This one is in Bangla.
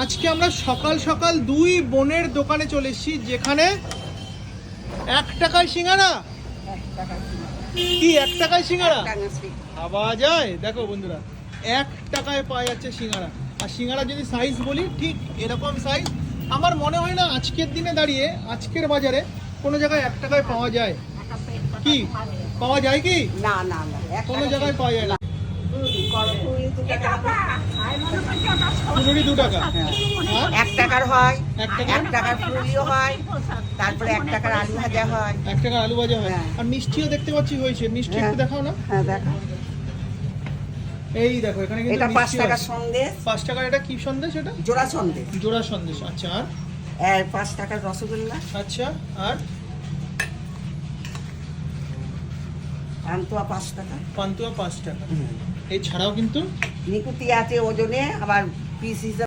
আজকে আমরা সকাল সকাল দুই বোনের দোকানে চলে এসেছি যেখানে এক টাকায় সিঙ্গারা? কি এক টাকায় সিঙ্গারা? পাওয়া যায়? দেখো বন্ধুরা এক টাকায় পাওয়া যাচ্ছে সিঙ্গারা। আর সিঙ্গারা যদি সাইজ বলি ঠিক এরকম সাইজ আমার মনে হয় না আজকের দিনে দাঁড়িয়ে আজকের বাজারে কোনো জায়গায় এক টাকায় পাওয়া যায়। কি? পাওয়া যায় কি? না না না কোনো জায়গায় পাওয়া যায় না। ফুলুরি দু টাকা। হ্যাঁ। আর এক টাকার হয় এক টাকার? ফুলিও হয় তারপরে এক টাকার আলু ভাজা হয়। এক টাকা আলু ভাজা হয়। হ্যাঁ। আর মিষ্টিও দেখতে পাচ্ছি হয়েছে। মিষ্টি একটু হ্যাঁ। দেখাও না? হ্যাঁ দেখো। এই দেখো এখানে কিন্তু এটা পাঁচ মিষ্টি টাকার সন্দেশ। পাঁচ টাকার এটা কি সন্দেশ এটা? জোড়া সন্দেশ। জোড়া সন্দেশ আচ্ছা। আর? আর পাঁচ টাকার রসগোল্লা। আচ্ছা আর? আন্তুয়া পাঁচ টাকা। পান্তুয়া পাঁচ টাকা। এছাড়াও কিন্তু নিকুতি আছে ওজনে আবার species of